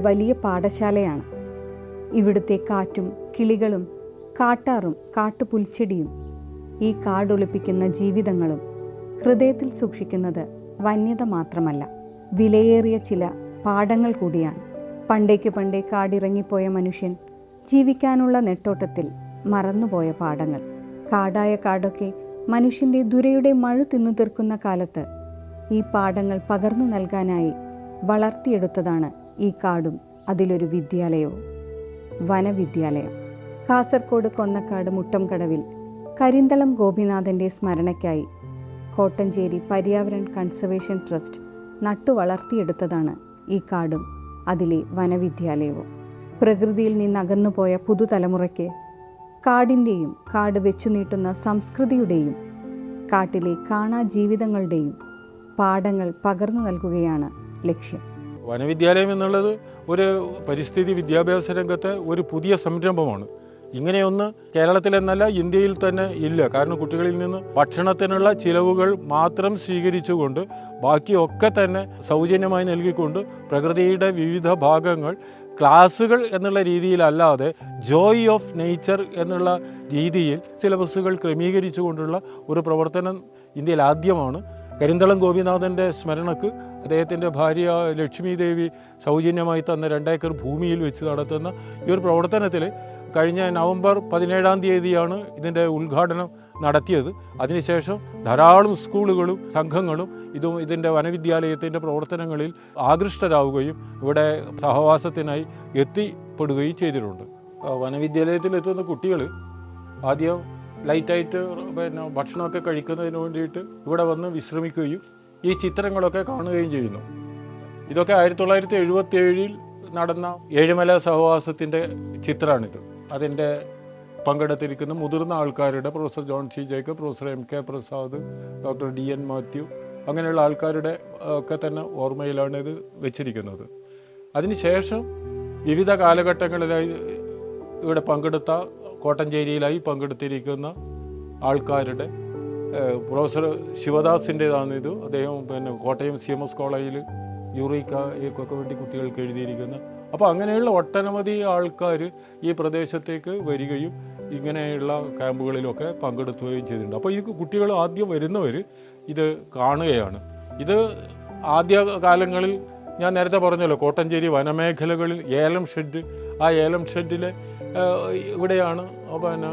ഇതൊരു വലിയ പാഠശാലയാണ്. ഇവിടുത്തെ കാറ്റും കിളികളും കാട്ടാറും കാട്ടുപുൽച്ചെടിയും ഈ കാടൊളിപ്പിക്കുന്ന ജീവിതങ്ങളും ഹൃദയത്തിൽ സൂക്ഷിക്കുന്നത് വന്യത മാത്രമല്ല വിലയേറിയ ചില പാഠങ്ങൾ കൂടിയാണ്. പണ്ടേക്ക് പണ്ടേ കാടിറങ്ങിപ്പോയ മനുഷ്യൻ ജീവിക്കാനുള്ള നെട്ടോട്ടത്തിൽ മറന്നുപോയ പാഠങ്ങൾ. കാടായ കാടൊക്കെ മനുഷ്യന്റെ ദുരയുടെ മഴ തിന്നു തീർക്കുന്ന കാലത്ത് ഈ പാഠങ്ങൾ പകർന്നു നൽകാനായി വളർത്തിയെടുത്തതാണ് ഈ കാടും അതിലൊരു വിദ്യാലയവും. വനവിദ്യാലയം. കാസർഗോഡ് കൊന്നക്കാട് മുട്ടംകടവിൽ കരിന്തളം ഗോപിനാഥന്റെ സ്മരണയ്ക്കായി കോട്ടഞ്ചേരി പര്യാവരൺ കൺസർവേഷൻ ട്രസ്റ്റ് നട്ടുവളർത്തിയെടുത്തതാണ് ഈ കാടും അതിലെ വനവിദ്യാലയവും. പ്രകൃതിയിൽ നിന്നകന്നുപോയ പുതുതലമുറയ്ക്ക് കാടിന്റെയും കാട് വെച്ചു നീട്ടുന്ന സംസ്കൃതിയുടെയും കാട്ടിലെ കാണാജീവിതങ്ങളുടെയും പാഠങ്ങൾ പകർന്നു നൽകുകയാണ് ലക്ഷ്യം. വനവിദ്യാലയം എന്നുള്ളത് ഒരു പരിസ്ഥിതി വിദ്യാഭ്യാസ രംഗത്തെ ഒരു പുതിയ സംരംഭമാണ്. ഇങ്ങനെയൊന്ന് കേരളത്തിലെന്നല്ല ഇന്ത്യയിൽ തന്നെ ഇല്ല. കാരണം കുട്ടികളിൽ നിന്ന് ഭക്ഷണത്തിനുള്ള ചിലവുകൾ മാത്രം സ്വീകരിച്ചുകൊണ്ട് ബാക്കിയൊക്കെ തന്നെ സൗജന്യമായി നൽകിക്കൊണ്ട് പ്രകൃതിയുടെ വിവിധ ഭാഗങ്ങൾ ക്ലാസ്സുകൾ എന്നുള്ള രീതിയിലല്ലാതെ ജോയ് ഓഫ് നേച്ചർ എന്നുള്ള രീതിയിൽ സിലബസുകൾ ക്രമീകരിച്ചുകൊണ്ടുള്ള ഒരു പ്രവർത്തനം ഇന്ത്യയിൽ ആദ്യമാണ്. കരിന്തളം ഗോപിനാഥന്റെ സ്മരണക്ക് അദ്ദേഹത്തിന്റെ ഭാര്യ ലക്ഷ്മി ദേവി സൗജന്യമായി തന്ന രണ്ടേക്കർ ഭൂമിയിൽ വെച്ച് നടത്തുന്ന ഈ ഒരു പ്രവർത്തനത്തിൽ കഴിഞ്ഞ നവംബർ പതിനേഴാം തീയതിയാണ് ഇതിന്റെ ഉദ്ഘാടനം നടത്തിയത്. അതിനുശേഷം ധാരാളം സ്കൂളുകളും സംഘങ്ങളും ഇതും ഇതിന്റെ വനവിദ്യാലയത്തിന്റെ പ്രവർത്തനങ്ങളിൽ ആകൃഷ്ടരാവുകയും ഇവിടെ സഹവാസത്തിനായി എത്തിപ്പെടുകയും ചെയ്തിട്ടുണ്ട്. വനവിദ്യാലയത്തിൽ എത്തുന്ന കുട്ടികൾ ആദ്യം ലൈറ്റായിട്ട് പിന്നെ ഭക്ഷണമൊക്കെ കഴിക്കുന്നതിന് വേണ്ടിയിട്ട് ഇവിടെ വന്ന് വിശ്രമിക്കുകയും ഈ ചിത്രങ്ങളൊക്കെ കാണുകയും ചെയ്യുന്നു. ഇതൊക്കെ ആയിരത്തി തൊള്ളായിരത്തി എഴുപത്തി ഏഴിൽ നടന്ന ഏഴുമല സഹവാസത്തിന്റെ ചിത്രമാണിത്. അതിന്റെ പങ്കെടുത്തിരിക്കുന്ന മുതിർന്ന ആൾക്കാരുടെ professor John C Jacob professor M K Prasad doctor D N Mathew അങ്ങനെയുള്ള ആൾക്കാരുടെ ഒക്കെ തന്നെ ഓർമ്മയിലാണ് ഇത് വെച്ചിരിക്കുന്നത്. അതിനുശേഷം വിവിധ കാലഘട്ടങ്ങളിലായി ഇവിടെ പങ്കെടുത്ത കോട്ടഞ്ചേരിയിലായി പങ്കെടുത്തിരിക്കുന്ന ആൾക്കാരുടെ പ്രൊഫസർ ശിവദാസിന്റെതാണ് ഇത്. അദ്ദേഹം പിന്നെ കോട്ടയം സി എം എസ് കോളേജിൽ യൂറിക്കൊക്കെ വേണ്ടി കുട്ടികൾക്ക് എഴുതിയിരിക്കുന്ന. അപ്പോൾ അങ്ങനെയുള്ള ഒട്ടനവധി ആൾക്കാർ ഈ പ്രദേശത്തേക്ക് വരികയും ഇങ്ങനെയുള്ള ക്യാമ്പുകളിലൊക്കെ പങ്കെടുക്കുകയും ചെയ്തിട്ടുണ്ട്. അപ്പോൾ ഈ കുട്ടികൾ ആദ്യം വരുന്നവർ ഇത് കാണുകയാണ്. ഇത് ആദ്യ കാലങ്ങളിൽ ഞാൻ നേരത്തെ പറഞ്ഞല്ലോ കോട്ടഞ്ചേരി വനമേഖലകളിൽ ഏലം ഷെഡ് ആ ഏലം ഷെഡിലെ ഇവിടെയാണ് പിന്നെ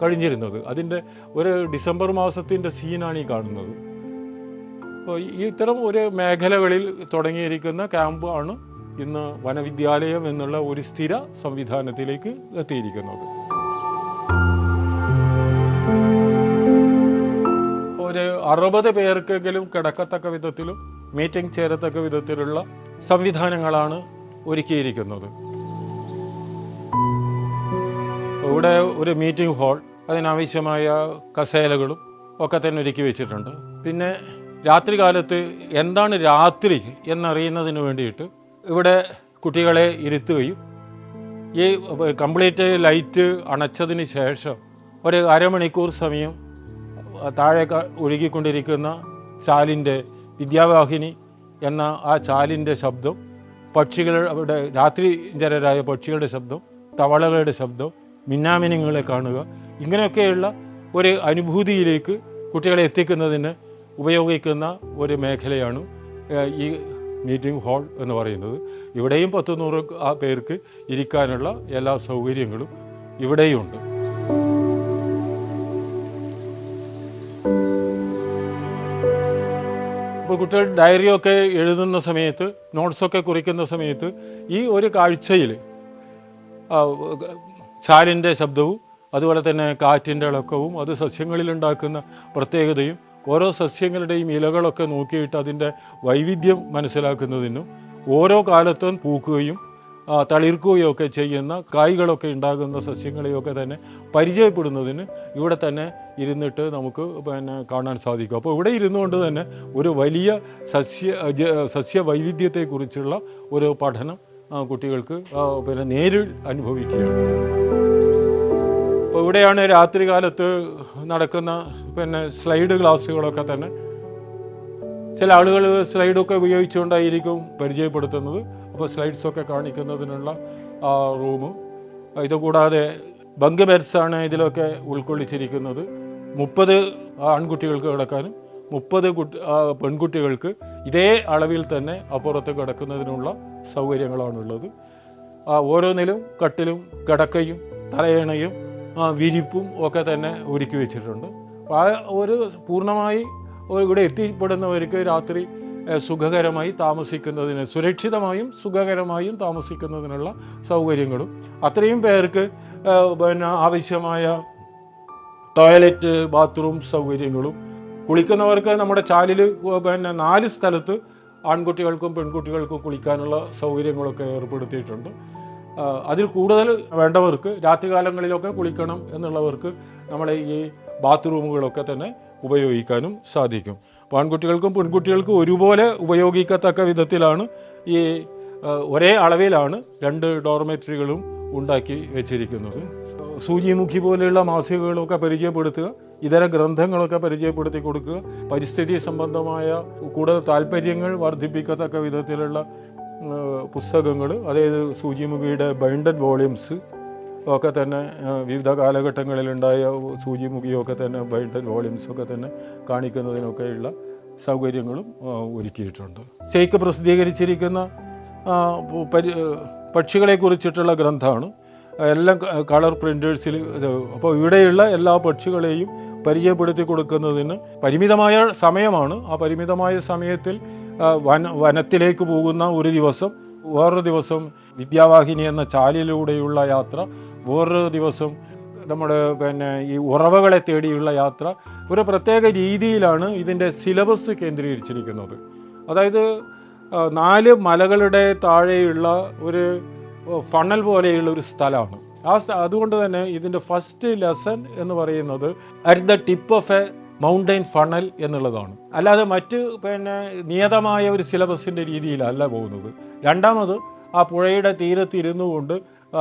കഴിഞ്ഞിരുന്നത്. അതിന്റെ ഒരു ഡിസംബർ മാസത്തിന്റെ സീനാണ് ഈ കാണുന്നത്. അപ്പോൾ ഇത്തരം ഒരു മേഖലകളിൽ തുടങ്ങിയിരിക്കുന്ന ക്യാമ്പ് ആണ് ഇന്ന് വനവിദ്യാലയം എന്നുള്ള ഒരു സ്ഥിര സംവിധാനത്തിലേക്ക് എത്തിയിരിക്കുന്നത്. ഒരു അറുപത് പേർക്കെങ്കിലും കിടക്കത്തക്ക വിധത്തിലും മീറ്റിംഗ് ചേരത്തക്ക വിധത്തിലുള്ള സംവിധാനങ്ങളാണ് ഒരുക്കിയിരിക്കുന്നത്. ഇവിടെ ഒരു മീറ്റിംഗ് ഹാൾ അതിനാവശ്യമായ കസേലകളും ഒക്കെ തന്നെ ഒരുക്കി വെച്ചിട്ടുണ്ട്. പിന്നെ രാത്രി കാലത്ത് എന്താണ് രാത്രി എന്നറിയുന്നതിന് വേണ്ടിയിട്ട് ഇവിടെ കുട്ടികളെ ഇരുത്തുകയും ഈ കംപ്ലീറ്റ് ലൈറ്റ് അണച്ചതിന് ശേഷം ഒരു അരമണിക്കൂർ സമയം താഴെ ഒഴുകിക്കൊണ്ടിരിക്കുന്ന ചാലിന്റെ വിദ്യാവാഹിനി എന്ന ആ ചാലിന്റെ ശബ്ദം പക്ഷികളുടെ രാത്രിജരരായ പക്ഷികളുടെ ശബ്ദം തവളകളുടെ ശബ്ദം മിന്നാമിനങ്ങളെ കാണുക ഇങ്ങനെയൊക്കെയുള്ള ഒരു അനുഭൂതിയിലേക്ക് കുട്ടികളെ എത്തിക്കുന്നതിന് ഉപയോഗിക്കുന്ന ഒരു മേഖലയാണ് ഈ മീറ്റിംഗ് ഹാൾ എന്ന് പറയുന്നത്. ഇവിടെയും പത്ത് നൂറ് പേർക്ക് ഇരിക്കാനുള്ള എല്ലാ സൗകര്യങ്ങളും ഇവിടെയുണ്ട്. ഇപ്പോൾ കുട്ടികൾ ഡയറിയൊക്കെ എഴുതുന്ന സമയത്ത് നോട്ട്സൊക്കെ കുറിക്കുന്ന സമയത്ത് ഈ ഒരു കാഴ്ചയിൽ ചാലിന്റെ ശബ്ദവും അതുപോലെ തന്നെ കാറ്റിന്റെ ഇളക്കവും അത് സസ്യങ്ങളിലുണ്ടാക്കുന്ന പ്രത്യേകതയും ഓരോ സസ്യങ്ങളുടെയും ഇലകളൊക്കെ നോക്കിയിട്ട് അതിന്റെ വൈവിധ്യം മനസ്സിലാക്കുന്നതിനും ഓരോ കാലത്തും പൂക്കുകയും തളിർക്കുകയൊക്കെ ചെയ്യുന്ന കായ്കളൊക്കെ ഉണ്ടാകുന്ന സസ്യങ്ങളെയൊക്കെ തന്നെ പരിചയപ്പെടുന്നതിന് ഇവിടെ തന്നെ ഇരുന്നിട്ട് നമുക്ക് പിന്നെ കാണാൻ സാധിക്കും. അപ്പോൾ ഇവിടെ ഇരുന്നുകൊണ്ട് തന്നെ ഒരു വലിയ സസ്യ സസ്യ വൈവിധ്യത്തെക്കുറിച്ചുള്ള ഒരു പഠനം കുട്ടികൾക്ക് പിന്നെ നേരിൽ അനുഭവിക്കുകയാണ്. അപ്പോൾ ഇവിടെയാണ് രാത്രി കാലത്ത് നടക്കുന്ന പിന്നെ സ്ലൈഡ് ക്ലാസ്സുകളൊക്കെ തന്നെ. ചില ആളുകൾ സ്ലൈഡൊക്കെ ഉപയോഗിച്ചുകൊണ്ടായിരിക്കും പരിചയപ്പെടുത്തുന്നത്. അപ്പോൾ സ്ലൈഡ്സൊക്കെ കാണിക്കുന്നതിനുള്ള റൂമ്. ഇതുകൂടാതെ ബങ്ക് ബെഡ്സാണ് ഇതിലൊക്കെ ഉൾക്കൊള്ളിച്ചിരിക്കുന്നത്. മുപ്പത് ആൺകുട്ടികൾക്ക് കിടക്കാനും മുപ്പത് കുട്ടി പെൺകുട്ടികൾക്ക് ഇതേ അളവിൽ തന്നെ അപ്പുറത്ത് കിടക്കുന്നതിനുള്ള സൗകര്യങ്ങളാണുള്ളത്. ഓരോന്നിലും കട്ടിലും കിടക്കയും തലയണയും വിരിപ്പും ഒക്കെ തന്നെ ഒരുക്കി വെച്ചിട്ടുണ്ട്. ആ ഒരു പൂർണമായി ഇവിടെ എത്തിപ്പെടുന്നവർക്ക് രാത്രി സുഖകരമായി താമസിക്കുന്നതിന് സുരക്ഷിതമായും സുഖകരമായും താമസിക്കുന്നതിനുള്ള സൗകര്യങ്ങളും. അത്രയും പേർക്ക് പിന്നെ ആവശ്യമായ ടോയ്ലറ്റ് ബാത്റൂം സൗകര്യങ്ങളും കുളിക്കുന്നവർക്ക് നമ്മുടെ ചാലിൽ പിന്നെ നാല് സ്ഥലത്ത് ആൺകുട്ടികൾക്കും പെൺകുട്ടികൾക്കും കുളിക്കാനുള്ള സൗകര്യങ്ങളൊക്കെ ഏർപ്പെടുത്തിയിട്ടുണ്ട്. അതിൽ കൂടുതൽ വേണ്ടവർക്ക് രാത്രികാലങ്ങളിലൊക്കെ കുളിക്കണം എന്നുള്ളവർക്ക് നമ്മളെ ഈ ബാത്റൂമുകളൊക്കെ തന്നെ ഉപയോഗിക്കാനും സാധിക്കും. അപ്പോൾ ആൺകുട്ടികൾക്കും പെൺകുട്ടികൾക്കും ഒരുപോലെ ഉപയോഗിക്കത്തക്ക വിധത്തിലാണ് ഈ ഒരേ അളവിലാണ് രണ്ട് ഡോർമെറ്ററികളും ഉണ്ടാക്കി വെച്ചിരിക്കുന്നത്. സൂചിമുഖി പോലെയുള്ള മാസികകളൊക്കെ പരിചയപ്പെടുത്തുക. ഇതര ഗ്രന്ഥങ്ങളൊക്കെ പരിചയപ്പെടുത്തി കൊടുക്കുക. പരിസ്ഥിതി സംബന്ധമായ കൂടുതൽ താല്പര്യങ്ങൾ വർദ്ധിപ്പിക്കത്തക്ക വിധത്തിലുള്ള പുസ്തകങ്ങൾ അതായത് സൂചിമുഖിയുടെ ബൈൻഡഡ് വോളിയംസ് ഒക്കെ തന്നെ വിവിധ കാലഘട്ടങ്ങളിലുണ്ടായ സൂചിമുഖിയൊക്കെ തന്നെ ബൈൻഡഡ് വോളിയൂംസ് ഒക്കെ തന്നെ കാണിക്കുന്നതിനൊക്കെയുള്ള സൗകര്യങ്ങളും ഒരുക്കിയിട്ടുണ്ട്. സേക്ക് പ്രസിദ്ധീകരിച്ചിരിക്കുന്ന പരി പക്ഷികളെ കുറിച്ചിട്ടുള്ള ഗ്രന്ഥമാണ്. എല്ലാം കളർ പ്രിന്റേഴ്സിൽ അപ്പോൾ ഇവിടെയുള്ള എല്ലാ പക്ഷികളെയും പരിചയപ്പെടുത്തി കൊടുക്കുന്നതിന് പരിമിതമായ സമയമാണ്. ആ പരിമിതമായ സമയത്തിൽ വന വനത്തിലേക്ക് പോകുന്ന ഒരു ദിവസം വേറൊരു ദിവസം വിദ്യാവാഹിനി എന്ന ചാലിലൂടെയുള്ള യാത്ര വേറൊരു ദിവസം നമ്മുടെ പിന്നെ ഈ ഉറവകളെ തേടിയുള്ള യാത്ര ഒരു പ്രത്യേക രീതിയിലാണ് ഇതിന്റെ സിലബസ് കേന്ദ്രീകരിച്ചിരിക്കുന്നത്. അതായത് നാല് മലകളുടെ താഴെയുള്ള ഒരു ഫണൽ പോലെയുള്ള ഒരു സ്ഥലമാണ്. ആ അതുകൊണ്ട് തന്നെ ഇതിന്റെ ഫസ്റ്റ് ലെസൺ എന്ന് പറയുന്നത് at the tip of a mountain funnel എന്നുള്ളതാണ്. അല്ലാതെ മറ്റ് പിന്നെ നിയതമായ ഒരു സിലബസിന്റെ രീതിയിലല്ല പോകുന്നത്. രണ്ടാമത് ആ പുഴയുടെ തീരത്ത് ഇരുന്നു കൊണ്ട്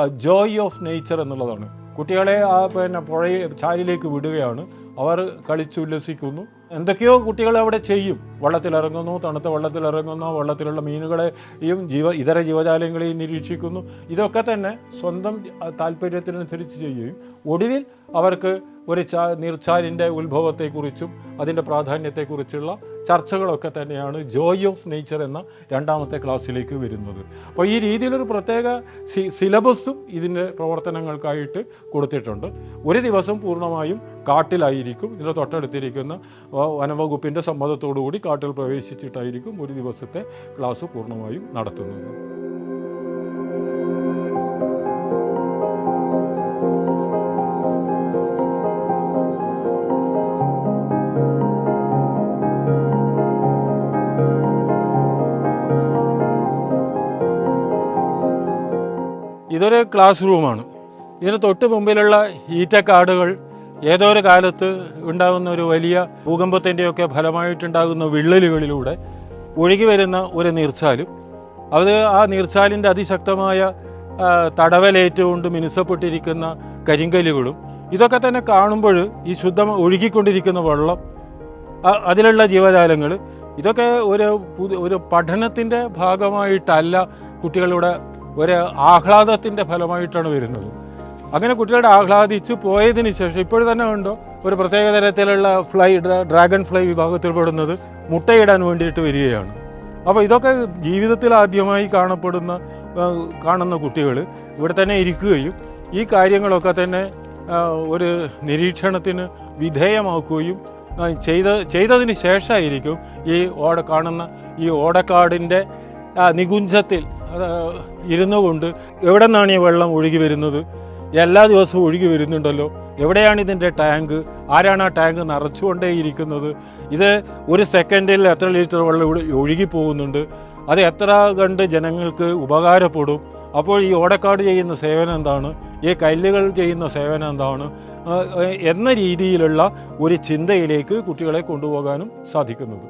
ജോയ് ഓഫ് നേച്ചർ എന്നുള്ളതാണ്. കുട്ടികളെ ആ പിന്നെ പുഴയെ ചാലിലേക്ക് വിടുകയാണ്. അവർ കളിച്ചുല്ലസിക്കുന്നു. എന്തൊക്കെയോ കുട്ടികൾ അവിടെ ചെയ്യും. വള്ളത്തിലിറങ്ങുന്നു തണുത്ത വള്ളത്തിലിറങ്ങുന്നു വള്ളത്തിലുള്ള മീനുകളെയും ജീവ ഇതര ജീവജാലങ്ങളെയും നിരീക്ഷിക്കുന്നു. ഇതൊക്കെ തന്നെ സ്വന്തം താല്പര്യത്തിനനുസരിച്ച് ചെയ്യുകയും ഒടുവിൽ അവർക്ക് ഒരു ചാ നീർച്ചാലിന്റെ ഉത്ഭവത്തെക്കുറിച്ചും അതിന്റെ പ്രാധാന്യത്തെക്കുറിച്ചുള്ള ചർച്ചകളൊക്കെ തന്നെയാണ് ജോയ് ഓഫ് നേച്ചർ എന്ന രണ്ടാമത്തെ ക്ലാസ്സിലേക്ക് വരുന്നത്. അപ്പോൾ ഈ രീതിയിലൊരു പ്രത്യേക സി സിലബസും ഇതിന്റെ പ്രവർത്തനങ്ങൾക്കായിട്ട് കൊടുത്തിട്ടുണ്ട്. ഒരു ദിവസം പൂർണമായും കാട്ടിലായിരിക്കും. ഇതിന്റെ തൊട്ടടുത്തിരിക്കുന്ന വനംവകുപ്പിന്റെ സമ്മതത്തോടുകൂടി കാട്ടിൽ പ്രവേശിച്ചിട്ടായിരിക്കും ഒരു ദിവസത്തെ ക്ലാസ് പൂർണമായും നടത്തുന്നത്. ഇതൊരു ക്ലാസ് റൂമാണ്. ഇതിന് തൊട്ട് മുമ്പിലുള്ള ഈറ്റക്കാടുകൾ ഏതോ ഒരു കാലത്ത് ഉണ്ടാകുന്ന ഒരു വലിയ ഭൂകമ്പത്തിന്റെയൊക്കെ ഫലമായിട്ടുണ്ടാകുന്ന വിള്ളലുകളിലൂടെ ഒഴുകി വരുന്ന ഒരു നീർച്ചാലും അത് ആ നീർച്ചാലിന്റെ അതിശക്തമായ തടവലേറ്റുകൊണ്ട് മിനുസപ്പെട്ടിരിക്കുന്ന കരിങ്കല്ലുകളും ഇതൊക്കെ തന്നെ കാണുമ്പോൾ ഈ ശുദ്ധം ഒഴുകിക്കൊണ്ടിരിക്കുന്ന വെള്ളം അതിലുള്ള ജീവജാലങ്ങൾ ഇതൊക്കെ ഒരു ഒരു പഠനത്തിന്റെ ഭാഗമായിട്ടല്ല കുട്ടികളുടെ ഒരു ആഹ്ലാദത്തിന്റെ ഫലമായിട്ടാണ് വരുന്നത്. അങ്ങനെ കുട്ടികളുടെ ആഹ്ലാദിച്ചു പോയതിന് ശേഷം ഇപ്പോഴും തന്നെ ഉണ്ടോ? ഒരു പ്രത്യേക തരത്തിലുള്ള ഫ്ലൈ ഡ്രാഗൺ ഫ്ലൈ വിഭാഗത്തിൽപ്പെടുന്നത് മുട്ടയിടാൻ വേണ്ടിയിട്ട് വരികയാണ്. അപ്പോൾ ഇതൊക്കെ ജീവിതത്തിൽ ആദ്യമായി കാണപ്പെടുന്ന കാണുന്ന കുട്ടികൾ ഇവിടെ തന്നെ ഇരിക്കുകയും ഈ കാര്യങ്ങളൊക്കെ തന്നെ ഒരു നിരീക്ഷണത്തിന് വിധേയമാക്കുകയും ചെയ്ത ചെയ്തതിന് ശേഷമായിരിക്കും ഈ ഓട കാണുന്ന ഈ ഓടക്കാടിന്റെ നികുഞ്ചത്തിൽ ഇരുന്നു കൊണ്ട് എവിടെ നിന്നാണ് ഈ വെള്ളം ഒഴുകി വരുന്നത്? എല്ലാ ദിവസവും ഒഴുകി വരുന്നുണ്ടല്ലോ. എവിടെയാണ് ഇതിന്റെ ടാങ്ക്? ആരാണ് ആ ടാങ്ക് നിറച്ചുകൊണ്ടേയിരിക്കുന്നത്? ഇത് ഒരു സെക്കൻഡിൽ എത്ര ലിറ്റർ വെള്ളം ഒഴുകി പോകുന്നുണ്ട്? അത് എത്ര കണ്ട് ജനങ്ങൾക്ക് ഉപകാരപ്പെടും? അപ്പോൾ ഈ ഓടക്കാട് ചെയ്യുന്ന സേവനം എന്താണ്? ഈ കല്ലുകൾ ചെയ്യുന്ന സേവനം എന്താണ്? എന്ന രീതിയിലുള്ള ഒരു ചിന്തയിലേക്ക് കുട്ടികളെ കൊണ്ടുപോകാനും സാധിക്കുന്നത്.